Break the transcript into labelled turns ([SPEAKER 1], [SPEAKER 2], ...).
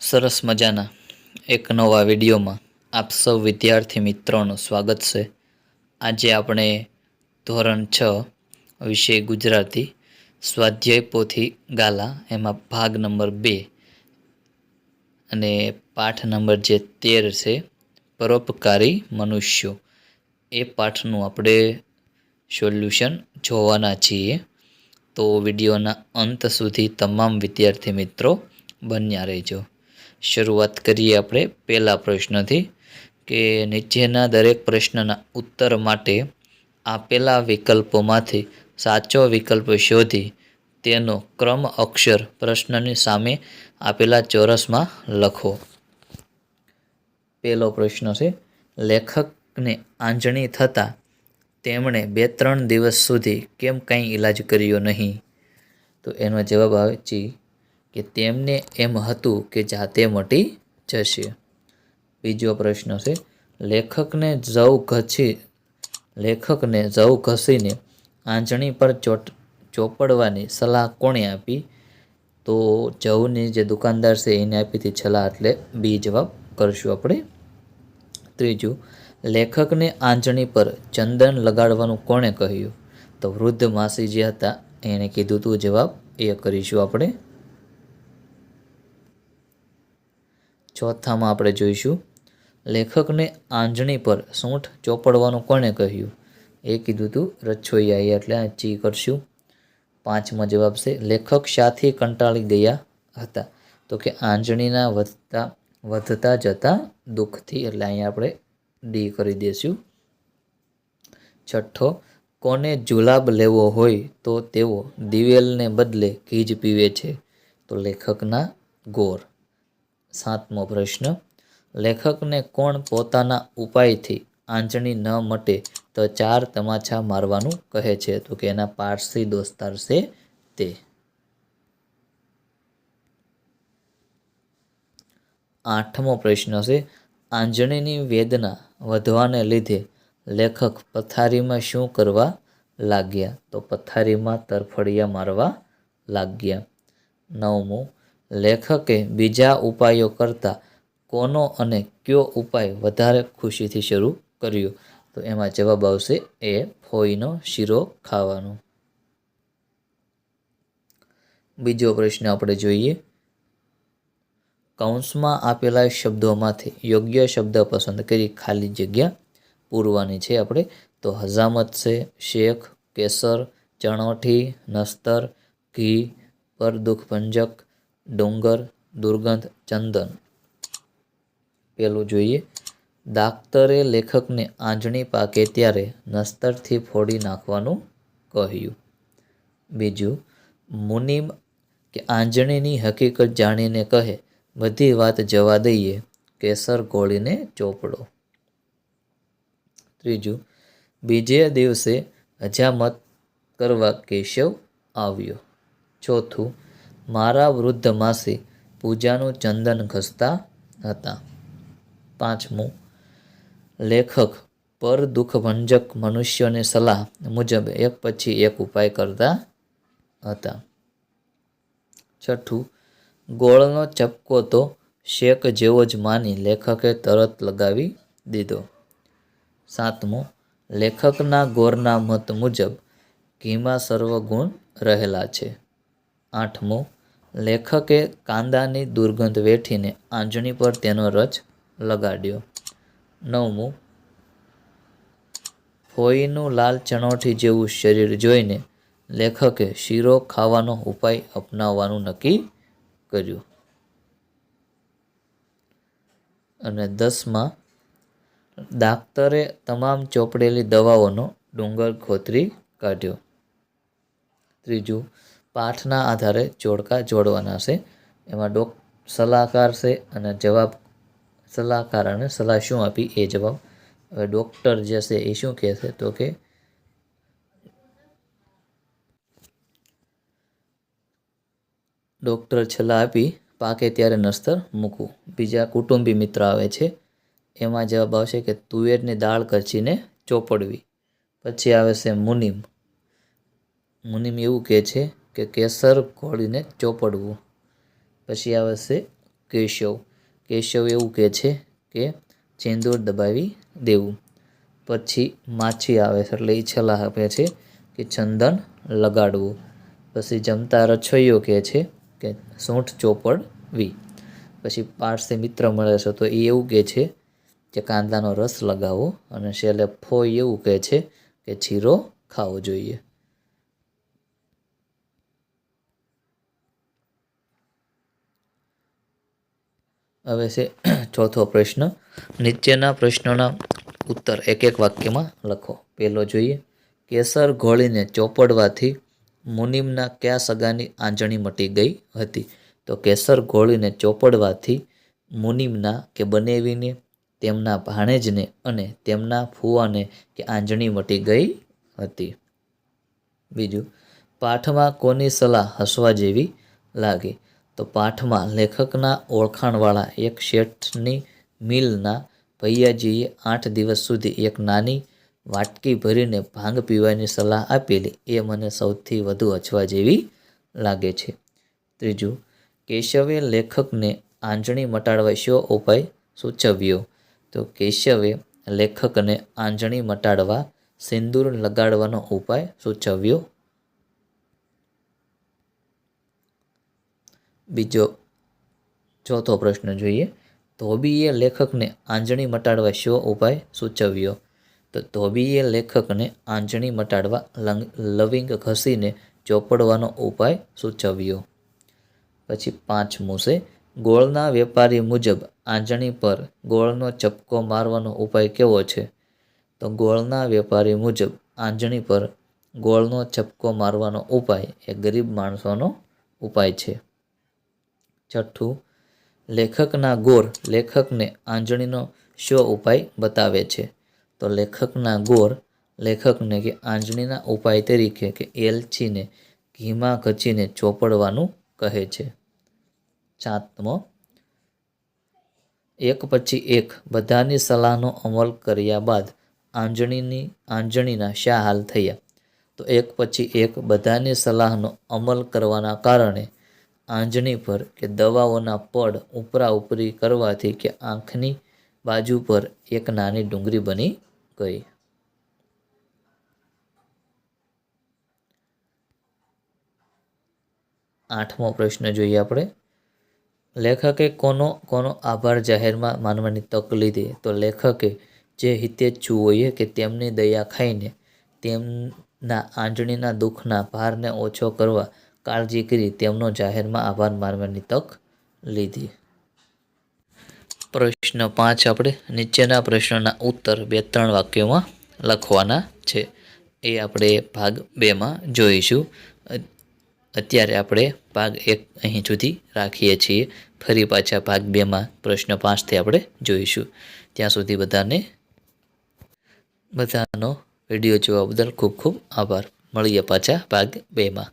[SPEAKER 1] સરસ મજાના એક નવા વિડીયોમાં આપ સૌ વિદ્યાર્થી મિત્રોનું સ્વાગત છે. આજે આપણે ધોરણ છ વિષય ગુજરાતી સ્વાધ્યાય પોથી ગાલા, એમાં ભાગ નંબર બે અને પાઠ નંબર જે તેર છે, પરોપકારી મનુષ્યો. એ પાઠનું આપણે સોલ્યુશન જોવાના છીએ. તો વિડીયોના અંત સુધી તમામ વિદ્યાર્થી મિત્રો બન્યા રહેજો. શરૂઆત કરીએ આપણે પહેલા પ્રશ્નથી કે નીચેના દરેક પ્રશ્નના ઉત્તર માટે આપેલા વિકલ્પોમાંથી સાચો વિકલ્પ શોધી તેનો ક્રમ અક્ષર પ્રશ્નની સામે આપેલા ચોરસમાં લખો. પહેલો પ્રશ્ન છે, લેખકને આંજણી થતાં તેમણે બે ત્રણ દિવસ સુધી કેમ કંઈ ઈલાજ કર્યો નહીં? તો એનો જવાબ આવે છે કે તેમને એમ હતું કે જાતે મટી જશે. બીજો પ્રશ્ન છે, લેખકને જવ ઘસી, લેખકને જવ ઘસીને આંજણી પર ચોટ, ચોપડવાની સલાહ કોણે આપી? તો જવની જે દુકાનદાર છે એને આપી હતી સલાહ એટલે બી જવાબ કરશું આપણે. ત્રીજું, લેખકને આંજણી પર ચંદન લગાડવાનું કોણે કહ્યું? તો વૃદ્ધ માસી જે હતા, એણે કીધું તું જવાબ એ કરીશું આપણે. ચોથામાં આપણે જોઈશું. લેખકને આંજણી પર સૂંઠ ચોપડવાનું કોણે કહ્યું? એ કીધું તું રછોઈયાએ એટલે આ ચી કરશું. પાંચમાં જવાબ છે, લેખક સાથી કંટાળી ગયા હતા. તો કે આંજણીના વધતા વધતા જતા દુઃખથી, એટલે અહીંયા આપણે ડી કરી દઈશું છઠ્ઠો, કોને જુલાબ લેવો હોય તો તેઓ દિવેલને બદલે ઘીજ પીવે છે. તો લેખકના ગોર. સાતમો પ્રશ્ન, લેખકને કોણ પોતાના ઉપાયથી આંજણી ન મટે તો ચાર તમાચા મારવાનું કહે છે? તો કે એના પારસી દોસ્તાર છે તે. આઠમો પ્રશ્ન છે, આંજણીની વેદના વધવાને લીધે લેખક પથારીમાં શું કરવા લાગ્યા? તો પથારીમાં તરફડિયા મારવા લાગ્યા. નવમું લેખકે બીજા ઉપાયો કરતાં કોનો અને કયો ઉપાય વધારે ખુશીથી શરૂ કર્યો? તો એમાં જવાબ આવશે એ ફોઈનો શીરો ખાવાનો. બીજો પ્રશ્ન આપણે જોઈએ. કૌંસમાં આપેલા શબ્દોમાંથી યોગ્ય શબ્દ પસંદ કરી ખાલી જગ્યા પૂરવાની છે આપણે. તો હજામત છે, શેખ, કેસર, ચણોઠી, નસ્તર, ઘી, પર દુઃખભંજક ડુંગર, દુર્ગંધ, ચંદન. પેલું જોઈએ. દાક્તરે લેખકને આંજણી પાકે ત્યારે નસ્તરથી ફોડી નાખવાનું કહ્યું. બીજું, મુનિમ કે આંજણીની હકીકત જાણીને કહે, બધી વાત જવા દઈએ, કેસર ગોળીને ચોપડો. ત્રીજું, બીજે દિવસે હજામત કરવા કેશવ આવ્યો. ચોથું મારા વૃદ્ધ માસી પૂજાનું ચંદન ઘસતા હતા. પાંચમું, લેખક પર દુઃખભંજક મનુષ્યોની સલાહ મુજબ એક પછી એક ઉપાય કરતા હતા. છઠ્ઠું, ગોળનો ચપકો તો શેક જેવો જ માની લેખકે તરત લગાવી દીધો. સાતમું, લેખકના ગોરના મત મુજબ ઘીમાં સર્વગુણ રહેલા છે. આઠમું લેખકે કાંદાની દુર્ગંધ વેઠીને આંજણી પર તેનો રચ લગાડ્યો. નવમું, ફોઈનું લાલ ચણોઠી જેવું શરીર જોઈને લેખકે શીરો ખાવાનો ઉપાય અપનાવવાનું નક્કી કર્યું. અને દસમાં ડાક્ટરે તમામ ચોપડેલી દવાઓનો ડુંગર ખોતરી કાઢ્યો. ત્રીજું પાઠના આધારે જોડકા જોડવાના છે. એમાં ડોક સલાહકાર છે અને જવાબ સલાહકાર અને સલાહ શું આપી એ જવાબ. હવે ડૉક્ટર જે છે એ શું કહે છે તો કે ડૉક્ટર છલા આપી, પાકે ત્યારે નસ્તર મૂકવું. બીજા કુટુંબી મિત્ર આવે છે, એમાં જવાબ આવશે કે, તુવેરની દાળ કચીને ચોપડવી. પછી આવે છે મુનિમ. મુનિમ એવું કહે છે કે કેસર ઘોળીને ચોપડવું. પછી આવે છે કેશવ. કેશવ એવું કહે છે કે ચેન્દોર દબાવી દેવું. પછી માછી આવે છે એટલે એ છેલ્લા આપે છે કે ચંદન લગાડવું. પછી જમતા રછોઈઓ કહે છે કે સૂંઠ ચોપડવી. પછી પારસી મિત્ર મળે છે તો એ એવું કહે છે કે કાંદાનો રસ લગાવો અને છેલ્લે ફોઈ એવું કહે છે કે જીરો ખાવો જોઈએ. હવે છે ચોથો પ્રશ્ન. નીચેના પ્રશ્નોના ઉત્તર એક એક વાક્યમાં લખો. પહેલો જોઈએ. કેસર ઘોળીને ચોપડવાથી મુનિમના કયા સગાની આંજણી મટી ગઈ હતી? તો કેસર ઘોળીને ચોપડવાથી મુનિમના કે બનેવીને તેમના ભાણેજને અને તેમના ફુવાને કે આંજણી મટી ગઈ હતી? બીજું. પાઠમાં કોની સલાહ હસવા જેવી લાગી? તો પાઠમાં લેખકના ઓળખાણવાળા એક શેઠની મિલના ભૈયાજીએ આઠ દિવસ સુધી એક નાની વાટકી ભરીને ભાંગ પીવાની સલાહ આપેલી. એ મને સૌથી વધુ અચવા જેવી લાગે છે. ત્રીજું, કેશવે લેખકને આંજણી મટાડવા શો ઉપાય સૂચવ્યો? તો કેશવે લેખકને આંજણી મટાડવા સિંદૂર લગાડવાનો ઉપાય સૂચવ્યો. બીજો ચોથો પ્રશ્ન જોઈએ, ધોબીએ લેખકને આંજણી મટાડવા શો ઉપાય સૂચવ્યો? તો ધોબીએ લેખકને આંજણી મટાડવા લવિંગ ઘસીને ચોપડવાનો ઉપાય સૂચવ્યો. પછી પાંચમું છે ગોળના વેપારી મુજબ આંજણી પર ગોળનો ચપકો મારવાનો ઉપાય કેવો છે? તો ગોળના વેપારી મુજબ આંજણી પર ગોળનો ચપકો મારવાનો ઉપાય એ ગરીબ માણસોનો ઉપાય છે. છઠ્ઠું લેખકના ગોર લેખકને આંજણીનો શો ઉપાય બતાવે છે? તો લેખકના ગોર લેખકને કે આંજણીના ઉપાય તરીકે કે એલચીને ઘીમાં ઘચીને ચોપડવાનું કહે છે. સાતમો, એક પછી એક બધાની સલાહનો અમલ કર્યા બાદ આંજણીની આંજણીના શા હાલ થયા? તો એક પછી એક બધાની સલાહનો અમલ કરવાના કારણે આંજણી પર કે દવાઓના પડ ઉપરા ઉપરી કરવાથી કે આંખની બાજુ પર એક નાની ડુંગળી બની ગઈ. આઠમો પ્રશ્ન જોઈએ આપણે. લેખકે કોનો કોનો આભાર જાહેરમાં માનવાની તક લીધી? તો લેખકે જે હિતેચ્છુઓએ કે તેમની દયા ખાઈને તેમના આંજણીના દુઃખના ભારને ઓછો કરવા કાળજી કરી તેમનો જાહેરમાં આભાર માનવાની તક લીધી. પ્રશ્ન પાંચ આપણે, નીચેના પ્રશ્નોના ઉત્તર બે ત્રણ વાક્યોમાં લખવાના છે. એ આપણે ભાગ બેમાં જોઈશું. અત્યારે આપણે ભાગ એક અહીં સુધી રાખીએ છીએ. ફરી પાછા ભાગ બેમાં પ્રશ્ન પાંચથી આપણે જોઈશું. ત્યાં સુધી બધાને, બધાનો વીડિયો જોવા બદલ ખૂબ ખૂબ આભાર. મળીએ પાછા ભાગ બેમાં.